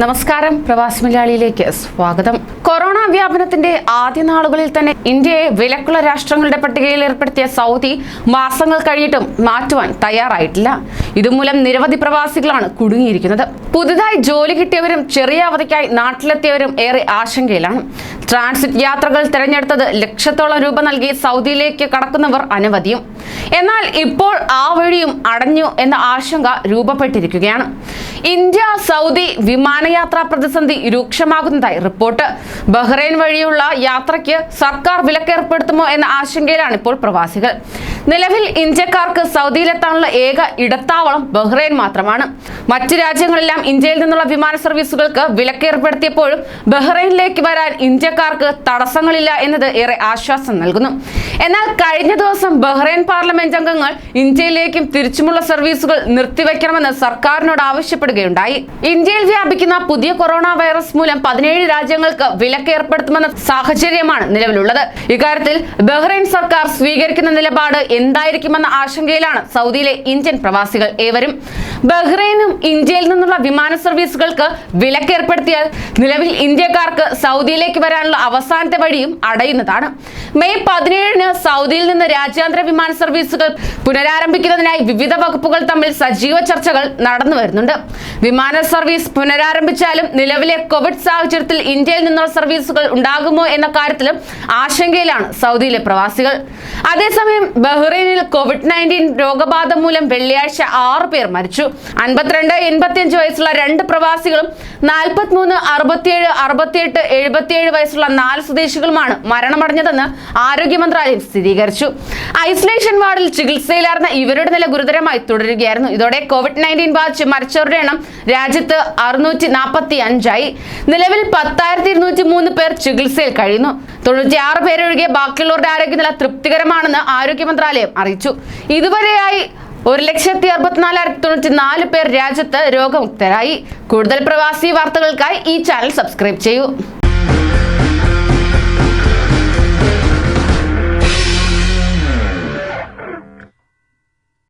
നമസ്കാരം. പ്രവാസി മലയാളിയിലേക്ക് സ്വാഗതം. കൊറോണ വ്യാപനത്തിന്റെ ആദ്യ നാളുകളിൽ തന്നെ ഇന്ത്യയെ വിലക്കുള്ള രാഷ്ട്രങ്ങളുടെ പട്ടികയിൽ ഏർപ്പെടുത്തിയ സൗദി മാസങ്ങൾ കഴിഞ്ഞിട്ടും മാറ്റുവാൻ തയ്യാറായിട്ടില്ല. ഇതുമൂലം നിരവധി പ്രവാസികളാണ് കുടുങ്ങിയിരിക്കുന്നത്. പുതുതായി ജോലി കിട്ടിയവരും ചെറിയ അവധിക്കായി നാട്ടിലെത്തിയവരും ഏറെ ആശങ്കയിലാണ്. ട്രാൻസിറ്റ് യാത്രകൾ തിരഞ്ഞെടുത്തത് ലക്ഷത്തോളം രൂപ നൽകി സൗദിയിലേക്ക് കടക്കുന്നവർ അനവധിയും. എന്നാൽ ഇപ്പോൾ ആ വഴിയും അടഞ്ഞു എന്ന ആശങ്ക രൂപപ്പെട്ടിരിക്കുകയാണ്. ഇന്ത്യ സൗദി വിമാനയാത്രാ പ്രതിസന്ധി രൂക്ഷമാകുന്നതായി റിപ്പോർട്ട്. ബഹ്റൈൻ വഴിയുള്ള യാത്രയ്ക്ക് സർക്കാർ വിലക്കേർപ്പെടുത്തുമോ എന്ന ആശങ്കയിലാണ് ഇപ്പോൾ പ്രവാസികൾ. നിലവിൽ ഇന്ത്യക്കാർക്ക് സൗദിയിലെത്താനുള്ള ഏക ഇടത്താവളം ബഹ്റൈൻ മാത്രമാണ്. മറ്റു രാജ്യങ്ങളെല്ലാം ഇന്ത്യയിൽ നിന്നുള്ള വിമാന സർവീസുകൾക്ക് വിലക്കേർപ്പെടുത്തിയപ്പോഴും ബഹ്റൈനിലേക്ക് വരാൻ ഇന്ത്യക്കാർക്ക് തടസ്സങ്ങളില്ല എന്നത് ഏറെ ആശ്വാസം നൽകുന്നു. എന്നാൽ കഴിഞ്ഞ ദിവസം ബഹ്റൈൻ പാർലമെന്റ് അംഗങ്ങൾ ഇന്ത്യയിലേക്കും തിരിച്ചുമുള്ള സർവീസുകൾ നിർത്തിവെക്കണമെന്ന് സർക്കാരിനോട് ആവശ്യപ്പെടുകയുണ്ടായി. ഇന്ത്യയിൽ വ്യാപിക്കുന്ന പുതിയ കൊറോണ വൈറസ് മൂലം പതിനേഴ് രാജ്യങ്ങൾക്ക് വിലക്ക് ഏർപ്പെടുത്തുമെന്ന സാഹചര്യമാണ് നിലവിലുള്ളത്. ഇക്കാര്യത്തിൽ ബഹ്റൈൻ സർക്കാർ സ്വീകരിക്കുന്ന നിലപാട് എന്തായിരിക്കുമെന്ന ആശങ്കയിലാണ് സൗദിയിലെ ഇന്ത്യൻ പ്രവാസികൾ ഏവരും. ബഹ്റൈനും ഇന്ത്യയിൽ നിന്നുള്ള വിമാന സർവീസുകൾക്ക് വിലക്ക് ഏർപ്പെടുത്തിയാൽ നിലവിൽ ഇന്ത്യക്കാർക്ക് സൗദിയിലേക്ക് വരാനുള്ള അവസാനത്തെ വഴിയും അടയുന്നതാണ്. മെയ് പതിനേഴിന് സൗദിയിൽ നിന്ന് രാജ്യാന്തര വിമാന സർവീസുകൾ പുനരാരംഭിക്കുന്നതിനായി വിവിധ വകുപ്പുകൾ തമ്മിൽ സജീവ ചർച്ചകൾ നടന്നു വരുന്നുണ്ട്. വിമാന സർവീസ് പുനരാരംഭിച്ചാലും നിലവിലെ കോവിഡ് സാഹചര്യത്തിൽ ഇന്ത്യയിൽ നിന്നുള്ള സർവീസുകൾ ഉണ്ടാകുമോ എന്ന കാര്യത്തിലും ആശങ്കയിലാണ് സൗദിയിലെ പ്രവാസികൾ. അതേസമയം ബഹ്റൈനിൽ കോവിഡ് നയന്റീൻ രോഗബാധ മൂലം വെള്ളിയാഴ്ച ആറ് പേർ മരിച്ചു. അൻപത്തിരണ്ട് എൺപത്തിയഞ്ച് വയസ്സുള്ള രണ്ട് പ്രവാസികളും നാൽപ്പത്തിമൂന്ന് അറുപത്തിയേഴ് അറുപത്തിയെട്ട് എഴുപത്തിയേഴ് വയസ്സുള്ള നാല് സ്വദേശികളുമാണ് മരണമടഞ്ഞതെന്ന് ആരോഗ്യ മന്ത്രാലയം സ്ഥിരീകരിച്ചു. ഐസൊലേഷൻ വാർഡിൽ ചികിത്സയിലായിരുന്ന ഇവരുടെ നില ഗുരുതരമായി തുടരുകയായിരുന്നു. ഇതോടെ കോവിഡ് നയന്റീൻ ബാധിച്ച് മരിച്ചവരുടെ എണ്ണം രാജ്യത്ത് അറുന്നൂറ്റി നാൽപ്പത്തി അഞ്ചായി നിലവിൽ പത്തായിരത്തി ഇരുന്നൂറ്റി മൂന്ന് പേർ ചികിത്സയിൽ കഴിയുന്നു. തൊണ്ണൂറ്റി ആറ് പേരൊഴികെ ബാക്കിയുള്ളവരുടെ ആരോഗ്യനില തൃപ്തികരമാണെന്ന് ആരോഗ്യ മന്ത്രാലയം അറിയിച്ചു. ഇതുവരെയായി ഒരു ലക്ഷത്തി അറുപത്തിനാലായിരത്തി തൊണ്ണൂറ്റി നാല് പേർ രാജ്യത്ത് രോഗമുക്തരായി. കൂടുതൽ പ്രവാസി വാർത്തകൾക്കായി ഈ ചാനൽ സബ്സ്ക്രൈബ് ചെയ്യൂ.